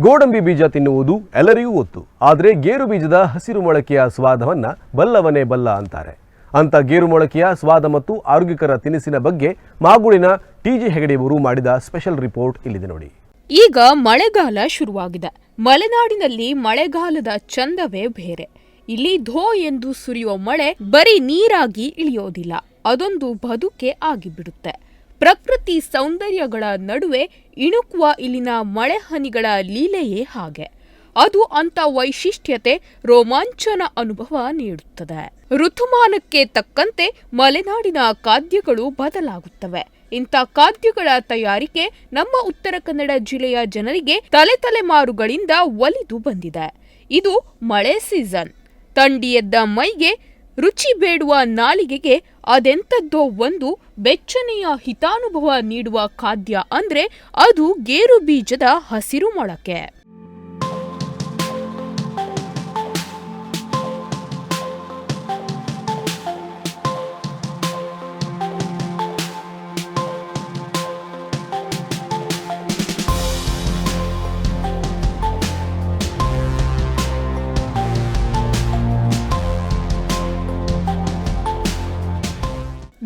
ಗೋಡಂಬಿ ಬೀಜ ತಿನ್ನುವುದು ಎಲ್ಲರಿಗೂ ಗೊತ್ತು. ಆದರೆ ಗೇರು ಬೀಜದ ಹಸಿರು ಮೊಳಕೆಯ ಸ್ವಾದವನ್ನ ಬಲ್ಲವನೇ ಬಲ್ಲ ಅಂತಾರೆ. ಅಂತ ಗೇರು ಮೊಳಕೆಯ ಸ್ವಾದ ಮತ್ತು ಆರೋಗ್ಯಕರ ತಿನಿಸಿನ ಬಗ್ಗೆ ಮಾಗುಳಿನ ಟಿಜಿ ಹೆಗಡೆಯವರು ಮಾಡಿದ ಸ್ಪೆಷಲ್ ರಿಪೋರ್ಟ್ ಇಲ್ಲಿದೆ ನೋಡಿ. ಈಗ ಮಳೆಗಾಲ ಶುರುವಾಗಿದೆ. ಮಲೆನಾಡಿನಲ್ಲಿ ಮಳೆಗಾಲದ ಚಂದವೇ ಬೇರೆ. ಇಲ್ಲಿ ಧೋ ಎಂದು ಸುರಿಯುವ ಮಳೆ ಬರೀ ನೀರಾಗಿ ಇಳಿಯೋದಿಲ್ಲ. ಅದೊಂದು ಬದುಕೆ ಆಗಿಬಿಡುತ್ತೆ. ಪ್ರಕೃತಿ ಸೌಂದರ್ಯಗಳ ನಡುವೆ ಇಣುಕುವ ಇಲ್ಲಿನ ಮಳೆಹನಿಗಳ ಲೀಲೆಯೇ ಹಾಗೆ. ಅದು ಅಂತ ವೈಶಿಷ್ಟ್ಯತೆ ರೋಮಾಂಚನ ಅನುಭವ ನೀಡುತ್ತದೆ. ಋತುಮಾನಕ್ಕೆ ತಕ್ಕಂತೆ ಮಲೆನಾಡಿನ ಖಾದ್ಯಗಳು ಬದಲಾಗುತ್ತವೆ. ಇಂಥ ಖಾದ್ಯಗಳ ತಯಾರಿಕೆ ನಮ್ಮ ಉತ್ತರ ಕನ್ನಡ ಜಿಲ್ಲೆಯ ಜನರಿಗೆ ತಲೆ ತಲೆಮಾರುಗಳಿಂದ ಒಲಿದು ಬಂದಿದೆ. ಇದು ಮಳೆ ಸೀಸನ್. ತಂಡಿಯದ್ದ ಮೈಗೆ ರುಚಿ ಬೇಡುವ ನಾಲಿಗೆಗೆ ಅದೆಂಥದ್ದೋ ಒಂದು ಬೆಚ್ಚನೆಯ ಹಿತಾನುಭವ ನೀಡುವ ಖಾದ್ಯ ಅಂದರೆ ಅದು ಗೇರು ಬೀಜದ ಹಸಿರು ಮೊಳಕೆ.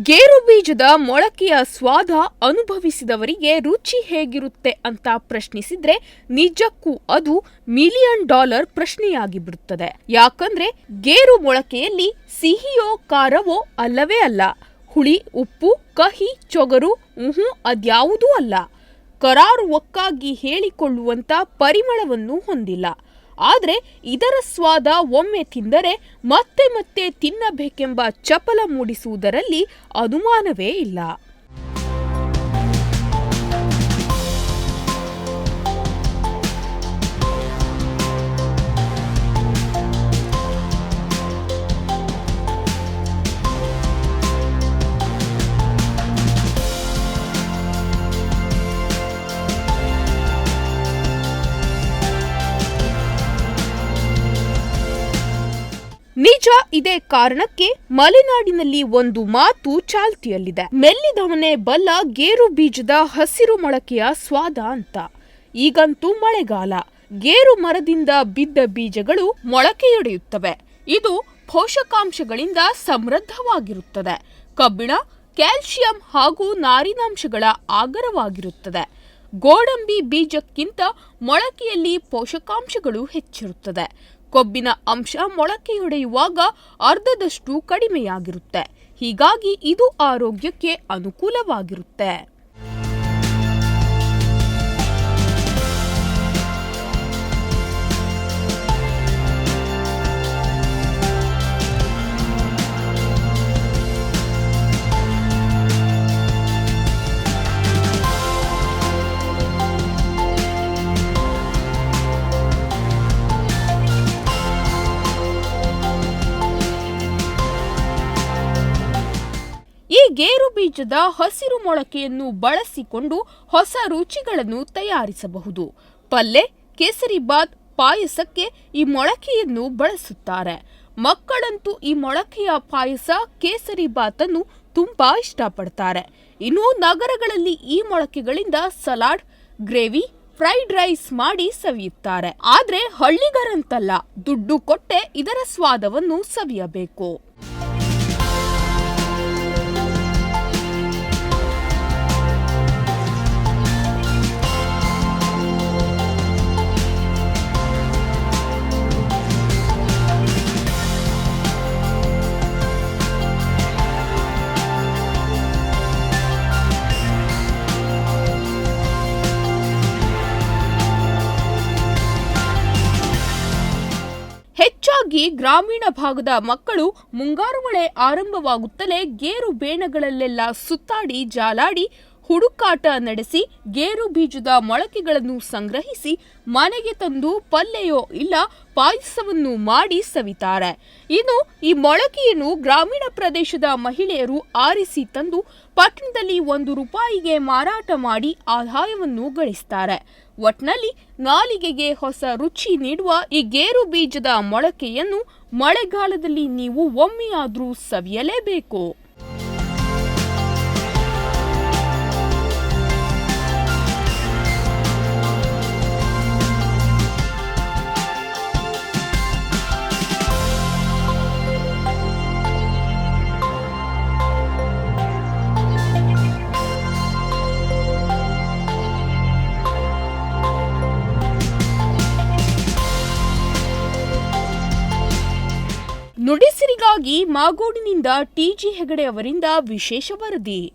ಗೇರು ಬೀಜದ ಮೊಳಕೆಯ ಸ್ವಾದ ಅನುಭವಿಸಿದವರಿಗೆ ರುಚಿ ಹೇಗಿರುತ್ತೆ ಅಂತ ಪ್ರಶ್ನಿಸಿದ್ರೆ ನಿಜಕ್ಕೂ ಅದು ಮಿಲಿಯನ್ ಡಾಲರ್ ಪ್ರಶ್ನೆಯಾಗಿ ಬಿಡುತ್ತದೆ. ಯಾಕಂದ್ರೆ ಗೇರು ಮೊಳಕೆಯಲ್ಲಿ ಸಿಹಿಯೋ ಖಾರವೋ ಅಲ್ಲವೇ ಅಲ್ಲ. ಹುಳಿ, ಉಪ್ಪು, ಕಹಿ, ಚೊಗರು, ಉಹು ಅದ್ಯಾವುದೂ ಅಲ್ಲ. ಕರಾರು ಒಕ್ಕಾಗಿ ಹೇಳಿಕೊಳ್ಳುವಂತ ಪರಿಮಳವನ್ನು ಹೊಂದಿಲ್ಲ. ಆದರೆ ಇದರ ಸ್ವಾದ ಒಮ್ಮೆ ತಿಂದರೆ ಮತ್ತೆ ಮತ್ತೆ ತಿನ್ನಬೇಕೆಂಬ ಚಪಲ ಮೂಡಿಸುವುದರಲ್ಲಿ ಅನುಮಾನವೇ ಇಲ್ಲ. ನಿಜ ಇದೇ ಕಾರಣಕ್ಕೆ ಮಲೆನಾಡಿನಲ್ಲಿ ಒಂದು ಮಾತು ಚಾಲ್ತಿಯಲ್ಲಿದೆ. ಮೆಲ್ಲಿದವನೇ ಬಲ್ಲ ಗೇರು ಬೀಜದ ಹಸಿರು ಮೊಳಕೆಯ ಸ್ವಾದ ಅಂತ. ಈಗಂತೂ ಮಳೆಗಾಲ. ಗೇರು ಮರದಿಂದ ಬಿದ್ದ ಬೀಜಗಳು ಮೊಳಕೆಯೊಡೆಯುತ್ತವೆ. ಇದು ಪೋಷಕಾಂಶಗಳಿಂದ ಸಮೃದ್ಧವಾಗಿರುತ್ತದೆ. ಕಬ್ಬಿಣ ಕ್ಯಾಲ್ಸಿಯಂ ಹಾಗೂ ನಾರಿನಾಂಶಗಳ ಆಗರವಾಗಿರುತ್ತದೆ. ಗೋಡಂಬಿ ಬೀಜಕ್ಕಿಂತ ಮೊಳಕೆಯಲ್ಲಿ ಪೋಷಕಾಂಶಗಳು ಹೆಚ್ಚಿರುತ್ತದೆ. ಕೊಬ್ಬಿನ ಅಂಶ ಮೊಳಕೆಯೊಡೆಯುವಾಗ ಅರ್ಧದಷ್ಟು ಕಡಿಮೆಯಾಗಿರುತ್ತೆ. ಹೀಗಾಗಿ ಇದು ಆರೋಗ್ಯಕ್ಕೆ ಅನುಕೂಲವಾಗಿರುತ್ತೆ. ಈ ಗೇರು ಬೀಜದ ಹಸಿರು ಮೊಳಕೆಯನ್ನು ಬಳಸಿಕೊಂಡು ಹೊಸ ರುಚಿಗಳನ್ನು ತಯಾರಿಸಬಹುದು. ಪಲ್ಲೆ, ಕೇಸರಿ ಬಾತ್, ಪಾಯಸಕ್ಕೆ ಈ ಮೊಳಕೆಯನ್ನು ಬಳಸುತ್ತಾರೆ. ಮಕ್ಕಳಂತೂ ಈ ಮೊಳಕೆಯ ಪಾಯಸ, ಕೇಸರಿ ಬಾತನ್ನು ತುಂಬಾ ಇಷ್ಟಪಡ್ತಾರೆ. ಇನ್ನು ನಗರಗಳಲ್ಲಿ ಈ ಮೊಳಕೆಗಳಿಂದ ಸಲಾಡ್, ಗ್ರೇವಿ, ಫ್ರೈಡ್ ರೈಸ್ ಮಾಡಿ ಸವಿಯುತ್ತಾರೆ. ಆದ್ರೆ ಹಳ್ಳಿಗರಂತಲ್ಲ, ದುಡ್ಡು ಕೊಟ್ಟೆ ಇದರ ಸ್ವಾದವನ್ನು ಸವಿಯಬೇಕು. ಹೆಚ್ಚಾಗಿ ಗ್ರಾಮೀಣ ಭಾಗದ ಮಕ್ಕಳು ಮುಂಗಾರು ಮಳೆ ಆರಂಭವಾಗುತ್ತಲೇ ಗೇರು ಬೇಣಗಳಲ್ಲೆಲ್ಲ ಸುತ್ತಾಡಿ, ಜಾಲಾಡಿ, ಹುಡುಕಾಟ ನಡೆಸಿ, ಗೇರು ಬೀಜದ ಮೊಳಕೆಗಳನ್ನು ಸಂಗ್ರಹಿಸಿ ಮನೆಗೆ ತಂದು ಪಲ್ಲೆಯೋ ಇಲ್ಲ ಪಾಯಸವನ್ನು ಮಾಡಿ ಸವಿತಾರೆ. ಇನ್ನು ಈ ಮೊಳಕೆಯನ್ನು ಗ್ರಾಮೀಣ ಪ್ರದೇಶದ ಮಹಿಳೆಯರು ಆರಿಸಿ ತಂದು ಪಟ್ಟಣದಲ್ಲಿ ಒಂದು ರೂಪಾಯಿಗೆ ಮಾರಾಟ ಮಾಡಿ ಆದಾಯವನ್ನು ಗಳಿಸ್ತಾರೆ. ಒಟ್ನಲ್ಲಿ ನಾಲಿಗೆಗೆ ಹೊಸ ರುಚಿ ನೀಡುವ ಈ ಗೇರು ಬೀಜದ ಮೊಳಕೆಯನ್ನು ಮಳೆಗಾಲದಲ್ಲಿ ನೀವು ಒಮ್ಮೆಯಾದರೂ ಸವಿಯಲೇಬೇಕು. ನುಡಿಸಿರಿಗಾಗಿ ಮಾಗೋಡಿನಿಂದ ಟಿಜಿ ಹೆಗಡೆ ಅವರಿಂದ ವಿಶೇಷ ವರದಿ.